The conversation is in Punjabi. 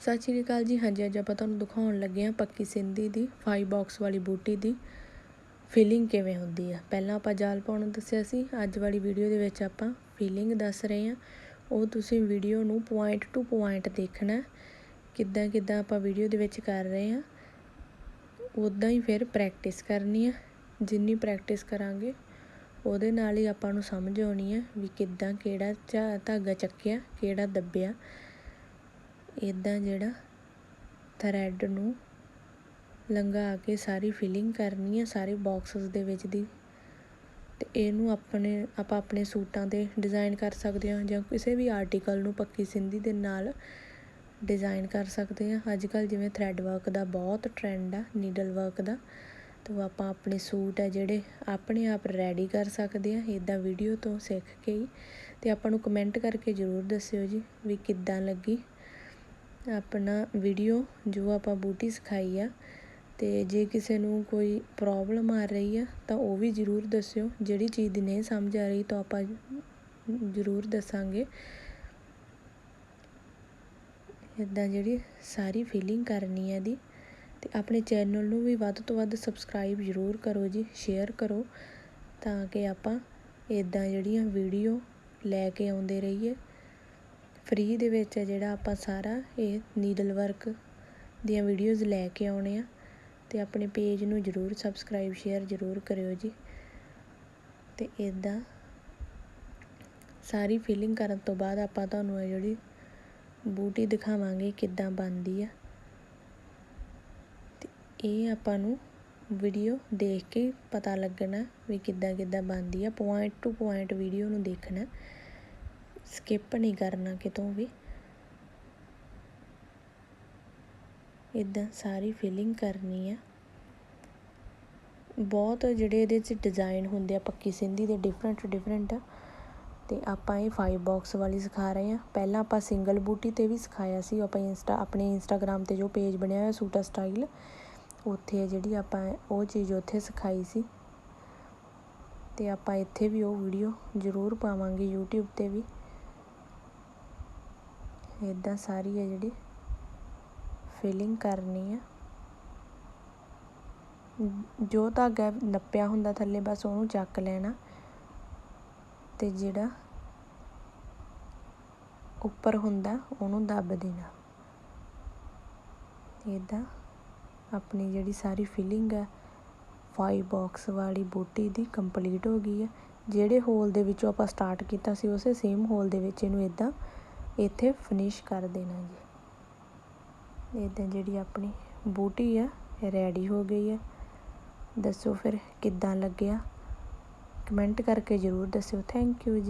ਸਤਿ ਸ਼੍ਰੀ ਅਕਾਲ ਜੀ। ਹਾਂਜੀ, ਅੱਜ ਆਪਾਂ ਤੁਹਾਨੂੰ ਦਿਖਾਉਣ ਲੱਗੇ ਹਾਂ ਪੱਕੀ ਸਿੰਧੀ ਦੀ 5 ਬਾਕਸ ਵਾਲੀ ਬੂਟੀ ਦੀ ਫੀਲਿੰਗ ਕਿਵੇਂ ਹੁੰਦੀ ਆ। ਪਹਿਲਾਂ ਆਪਾਂ ਜਾਲ ਪਾਉਣ ਨੂੰ ਦੱਸਿਆ ਸੀ, ਅੱਜ ਵਾਲੀ ਵੀਡੀਓ ਦੇ ਵਿੱਚ ਆਪਾਂ ਫੀਲਿੰਗ ਦੱਸ ਰਹੇ ਹਾਂ। ਉਹ ਤੁਸੀਂ ਵੀਡੀਓ ਨੂੰ ਪੁਆਇੰਟ ਟੂ ਪੁਆਇੰਟ ਦੇਖਣਾ ਕਿੱਦਾਂ ਕਿੱਦਾਂ ਆਪਾਂ ਵੀਡੀਓ ਦੇ ਵਿੱਚ ਕਰ ਰਹੇ ਹਾਂ। ਉਦਾਂ ਹੀ ਫਿਰ ਪ੍ਰੈਕਟਿਸ ਕਰਨੀ ਆ। ਜਿੰਨੀ ਪ੍ਰੈਕਟਿਸ ਕਰਾਂਗੇ, ਉਹਦੇ ਨਾਲ ਹੀ ਆਪਾਂ ਨੂੰ ਸਮਝ ਆਉਣੀ ਆ ਵੀ ਕਿੱਦਾਂ ਕਿਹੜਾ ਧਾਗਾ ਚੱਕਿਆ, ਕਿਹੜਾ ਦੱਬਿਆ। ਇੱਦਾਂ ਜਿਹੜਾ ਥਰੈਡ ਨੂੰ ਲੰਘਾ ਕੇ ਸਾਰੀ ਫਿਲਿੰਗ ਕਰਨੀ ਹੈ ਸਾਰੇ ਬਾਕਸਸ ਦੇ ਵਿੱਚ ਦੀ ਤੇ ਇਹਨੂੰ ਆਪਣੇ, ਆਪਾਂ ਆਪਣੇ ਸੂਟਾਂ ਤੇ ਡਿਜ਼ਾਈਨ ਕਰ ਸਕਦੇ ਹਾਂ ਜਾਂ ਕਿਸੇ ਵੀ ਆਰਟੀਕਲ ਨੂੰ ਪੱਕੀ ਸਿੰਧੀ ਦੇ ਨਾਲ ਡਿਜ਼ਾਈਨ ਕਰ ਸਕਦੇ ਹਾਂ। ਅੱਜ ਕੱਲ ਜਿਵੇਂ ਥਰੈਡ ਵਰਕ ਦਾ ਬਹੁਤ ਟ੍ਰੈਂਡ ਆ ਨੀਡਲ ਵਰਕ ਦਾ, ਤਾਂ ਆਪਾਂ ਆਪਣੇ ਸੂਟ ਆ ਜਿਹੜੇ ਆਪਣੇ ਆਪ ਰੈਡੀ ਕਰ ਸਕਦੇ ਹਾਂ ਇਦਾਂ ਵੀਡੀਓ ਤੋਂ ਸਿੱਖ ਕੇ ਹੀ। ਤੇ ਆਪਾਂ ਨੂੰ ਕਮੈਂਟ ਕਰਕੇ ਜ਼ਰੂਰ ਦੱਸਿਓ ਜੀ ਵੀ ਕਿੱਦਾਂ ਲੱਗੀ। ਆਪਣਾ ਵੀਡੀਓ ਜੋ ਆਪਾਂ ਬੂਟੀ ਸਿਖਾਈ ਆ, ਤੇ ਜੇ ਕਿਸੇ ਨੂੰ ਕੋਈ ਪ੍ਰੋਬਲਮ ਆ ਰਹੀ ਆ, ਤਾਂ ਉਹ ਵੀ ਜ਼ਰੂਰ ਦੱਸਿਓ। ਜਿਹੜੀ ਚੀਜ਼ ਦੀ ਨਹੀਂ ਸਮਝ ਆ ਰਹੀ, ਤਾਂ ਆਪਾਂ ਜ਼ਰੂਰ ਦੱਸਾਂਗੇ। ਇਦਾਂ ਜਿਹੜੀ ਸਾਰੀ ਫੀਲਿੰਗ ਕਰਨੀ ਹੈ ਦੀ ਤੇ ਆਪਣੇ ਚੈਨਲ ਨੂੰ ਵੀ ਵੱਧ ਤੋਂ ਵੱਧ ਸਬਸਕ੍ਰਾਈਬ ਜ਼ਰੂਰ ਕਰੋ ਜੀ ਸ਼ੇਅਰ ਕਰੋ, ਤਾਂ ਕਿ ਆਪਾਂ ਇਦਾਂ ਜਿਹੜੀਆਂ ਵੀਡੀਓ ਲੈ ਕੇ ਆਉਂਦੇ ਰਹੀਏ। ਫਰੀ ਦੇ ਵਿੱਚ ਹੈ ਜਿਹੜਾ ਆਪਾਂ ਸਾਰਾ ਇਹ ਨੀਡਲ ਵਰਕ ਦੀਆਂ ਵੀਡੀਓਜ਼ ਲੈ ਕੇ ਆਉਣੇ ਆ। ਅਤੇ ਆਪਣੇ ਪੇਜ ਨੂੰ ਜਰੂਰ ਸਬਸਕ੍ਰਾਈਬ ਸ਼ੇਅਰ ਜਰੂਰ ਕਰਿਓ ਜੀ। ਅਤੇ ਇਦਾਂ ਸਾਰੀ ਫਿਲਿੰਗ ਕਰਨ ਤੋਂ ਬਾਅਦ ਆਪਾਂ ਤੁਹਾਨੂੰ ਇਹ ਜਿਹੜੀ ਬੂਟੀ ਦਿਖਾਵਾਂਗੇ ਕਿੱਦਾਂ ਬਣਦੀ ਆ। ਤੇ ਇਹ ਆਪਾਂ ਨੂੰ ਵੀਡੀਓ ਦੇਖ ਕੇ ਪਤਾ ਲੱਗਣਾ ਵੀ ਕਿੱਦਾਂ ਕਿੱਦਾਂ ਬਣਦੀ ਆ। ਪੁਆਇੰਟ ਟੂ ਪੁਆਇੰਟ ਵੀਡੀਓ ਨੂੰ ਦੇਖਣਾ। ਸਕਿਪ ਨਹੀਂ ਕਰਨਾ ਕਿਤੋਂ ਵੀ। ਇਦਾਂ ਸਾਰੀ ਫਿਲਿੰਗ ਕਰਨੀ ਆ। ਬਹੁਤ ਜਿਹੜੇ ਇਹਦੇ 'ਚ ਡਿਜ਼ਾਈਨ ਹੁੰਦੇ ਆ ਪੱਕੀ ਸਿੰਧੀ ਦੇ ਡਿਫਰੈਂਟ ਡਿਫਰੈਂਟ ਤੇ ਆਪਾਂ ਇਹ 5 ਬਾਕਸ ਵਾਲੀ ਸਿਖਾ ਰਹੇ ਆ। ਪਹਿਲਾਂ ਆਪਾਂ ਸਿੰਗਲ ਬੂਟੀ ਤੇ ਵੀ ਸਿਖਾਇਆ ਸੀ। ਆਪਾਂ ਇੰਸਟਾ, ਆਪਣੇ ਇੰਸਟਾਗ੍ਰam ਤੇ ਜੋ ਪੇਜ ਬਣਿਆ ਹੋਇਆ ਸੂਟਾ ਸਟਾਈਲ ਉੱਥੇ ਜਿਹੜੀ ਆਪਾਂ ਉਹ ਚੀਜ਼ ਉੱਥੇ ਸਿਖਾਈ ਸੀ। ਤੇ ਆਪਾਂ ਇੱਥੇ ਵੀ ਉਹ ਵੀਡੀਓ ਜ਼ਰੂਰ ਪਾਵਾਂਗੇ YouTube ਤੇ ਵੀ। ਇੱਦਾਂ ਸਾਰੀ ਹੈ ਜਿਹੜੀ ਫਿਲਿੰਗ ਕਰਨੀ ਆ। ਜੋ ਧਾਗਾ ਨੱਪਿਆ ਹੁੰਦਾ ਥੱਲੇ, ਬਸ ਉਹਨੂੰ ਚੱਕ ਲੈਣਾ ਤੇ ਜਿਹੜਾ ਉੱਪਰ ਹੁੰਦਾ, ਉਹਨੂੰ ਦੱਬ ਦੇਣਾ। ਇਦਾਂ ਆਪਣੀ ਜਿਹੜੀ ਸਾਰੀ ਫਿਲਿੰਗ ਹੈ ਫਾਈਵ ਬਾਕਸ ਵਾਲੀ ਬੂਟੀ ਦੀ ਕੰਪਲੀਟ ਹੋ ਗਈ ਹੈ ਜਿਹੜੇ ਹੋਲ ਦੇ ਵਿੱਚੋਂ ਆਪਾਂ ਸਟਾਰਟ ਕੀਤਾ ਸੀ, ਉਸੇ ਸੇਮ ਹੋਲ ਦੇ ਵਿੱਚ ਇਹਨੂੰ ਇਦਾਂ ਇੱਥੇ ਫਿਨਿਸ਼ ਕਰ ਦੇਣਾ ਜੀ। ਇਦਾਂ ਜਿਹੜੀ ਆਪਣੀ ਬੂਟੀ ਆ ਰੈਡੀ ਹੋ ਗਈ ਹੈ ਦੱਸੋ ਫਿਰ ਕਿੱਦਾਂ ਲੱਗਿਆ? ਕਮੈਂਟ ਕਰਕੇ ਜ਼ਰੂਰ ਦੱਸਿਓ। ਥੈਂਕ ਯੂ ਜੀ।